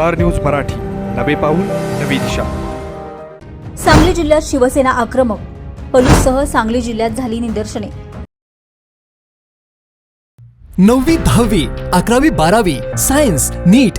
Star news Marathi. नवे पाऊल नवी दिशा. सांगली जिल्ह्यात शिवसेना आक्रमक. पलूससह सांगली जिल्ह्यात झाली निदर्शने. नववी दहावी अकरावी बारावी science NEET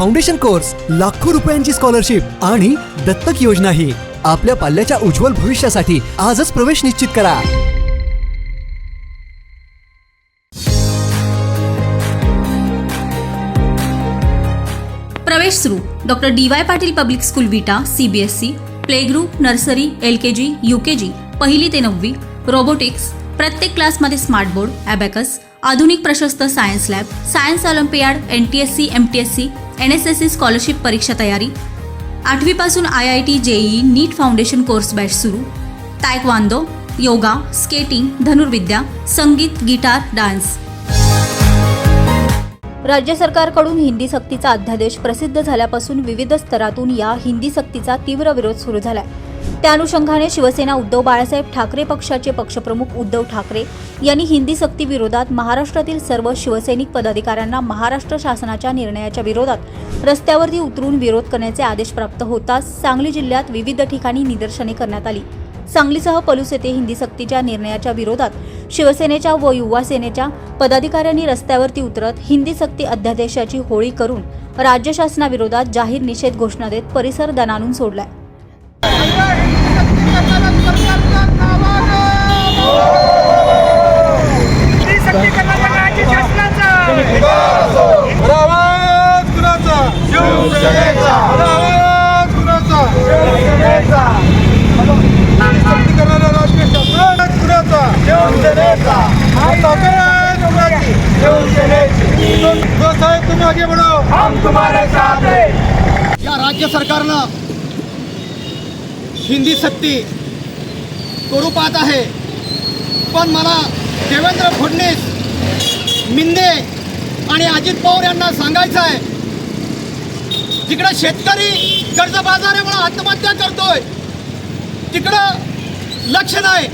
Foundation course लाखो रुपयांची स्कॉलरशिप आणि दत्तक योजना ही आपल्या पाल्याच्या उज्ज्वल भविष्यासाठी आजच प्रवेश निश्चित करा. प्रवेश सुरू. Doctor D Y Patil public school Vita CBSE play group nursery L K G U K G पहिली ते नववी रोबोटिक्स प्रत्येक क्लासमध्ये स्मार्ट बोर्ड ॲबॅकस आधुनिक प्रशस्त science lab science olympiad N T S C M T S C N S S C scholarship परीक्षा तयारी. आठवीपासून I I T JEE NEET foundation course batch सुरू. तायकवांदो योगा स्केटिंग धनुर्विद्या संगीत guitar dance. राज्य सरकारकडून हिंदी सक्तीचा अध्यादेश प्रसिद्ध झाल्यापासून विविध स्तरातून या हिंदी सक्तीचा तीव्र विरोध सुरू झालाय. त्या अनुषंगाने शिवसेना उद्धव बाळासाहेब ठाकरे पक्षाचे पक्षप्रमुख उद्धव ठाकरे यांनी हिंदी सक्ती विरोधात महाराष्ट्रातील सर्व शिवसैनिक पदाधिकाऱ्यांना महाराष्ट्र शासनाच्या निर्णयाच्या विरोधात रस्त्यावरती उतरून विरोध करण्याचे आदेश प्राप्त होताच सांगली जिल्ह्यात विविध ठिकाणी निदर्शने करण्यात आली. सांगलीसह पलूस येथे हिंदी सक्तीच्या निर्णयाच्या विरोधात शिवसेनेच्या व युवा सेनेच्या पदाधिकाऱ्यांनी रस्त्यावरती उतरत हिंदी सक्ती अध्यादेशाची होळी करून राज्य शासनाविरोधात जाहीर निषेध घोषणा देत परिसर दणानून सोडलाय. शिवसेनेचा ताकद कुणाची शिवसेनेची तो साहेब तुम्ही आगे बढ़ो. हम तुम्हारे साथ या राज्य सरकारनं हिंदी सक्ती करू पाहत आहे. पण मला देवेंद्र फडणवीस मिंदे आणि अजित पवार यांना सांगायचं आहे. तिकडं शेतकरी कर्जबाजारीमुळे आत्महत्या करतोय तिकडं लक्ष नाही.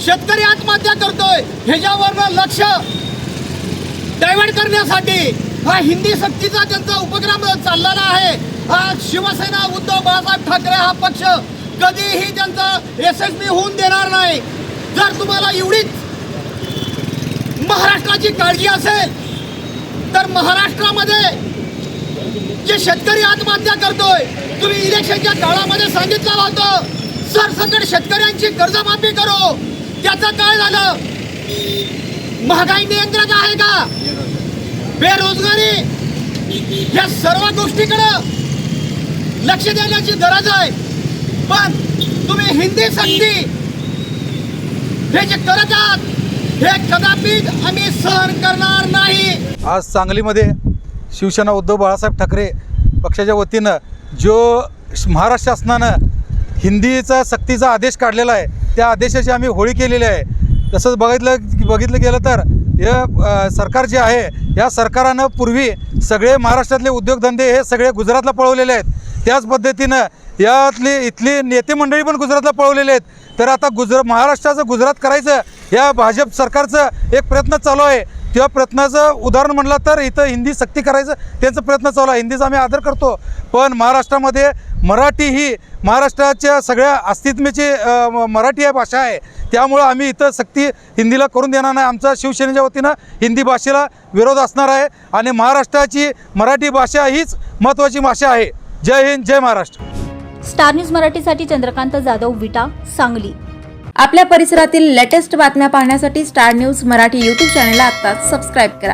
शेतकरी आत्महत्या करतोय. ह्याच्यावरनं लक्ष डायव्हर्ट करण्यासाठी हा हिंदी सक्तीचा त्यांचा उपक्रम चाललेला आहे. हा शिवसेना उद्धव बाळासाहेब ठाकरे हा पक्ष कधीही त्यांचा यशस्वी होऊन देणार नाही. जर तुम्हाला एवढीच महाराष्ट्राची काळजी असेल तर महाराष्ट्रामध्ये जे शेतकरी आत्महत्या करतोय तुम्ही इलेक्शनच्या काळामध्ये सांगितलं होतं सरसकट शेतकऱ्यांची कर्जमाफी करू. त्याचं काय झालं? महागाई नियंत्रण आहे का? बेरोजगारी या सर्व गोष्टीकडं लक्ष देण्याची गरज आहे. पण तुम्ही हिंदी संधी हे जे करत आहात हे कदापि आम्ही सहन करणार नाही. आज सांगलीमध्ये शिवसेना उद्धव बाळासाहेब ठाकरे पक्षाच्या वतीनं जो महाराष्ट्र शासनानं हिंदीचा सक्तीचा आदेश काढलेला आहे त्या आदेशाची आम्ही होळी केलेली आहे. तसंच बघितलं बघितलं गेलं तर हे सरकार जे आहे या सरकारानं पूर्वी सगळे महाराष्ट्रातले उद्योगधंदे हे सगळे गुजरातला पळवलेले आहेत. त्याच पद्धतीनं यातली इथली नेते मंडळी पण गुजरातला पळवलेले आहेत. तर आता गुजर महाराष्ट्राचं गुजरात करायचं या भाजप सरकारचं एक प्रयत्न चालू आहे. त्या प्रयत्नाचं उदाहरण म्हणलं तर इथं हिंदी सक्ती करायचं त्यांचा प्रयत्न चालू आहे. हिंदीचा आम्ही आदर करतो. पण महाराष्ट्रामध्ये मराठी ही महाराष्ट्राच्या सगळ्या अस्तित्वाची मराठी या भाषा आहे. त्यामुळं आम्ही इथं सक्ती हिंदीला करून देणार नाही. आमचा शिवसेनेच्या वतीनं हिंदी भाषेला विरोध असणार आहे आणि महाराष्ट्राची मराठी भाषा हीच महत्त्वाची भाषा आहे. जय हिंद जय महाराष्ट्र. स्टार न्यूज मराठीसाठी चंद्रकांत जाधव विटा सांगली. आपल्या परिसरातील लेटेस्ट बातम्या पाहण्यासाठी स्टार न्यूज मराठी यूट्यूब चॅनलला आत्ताच सबस्क्राईब करा.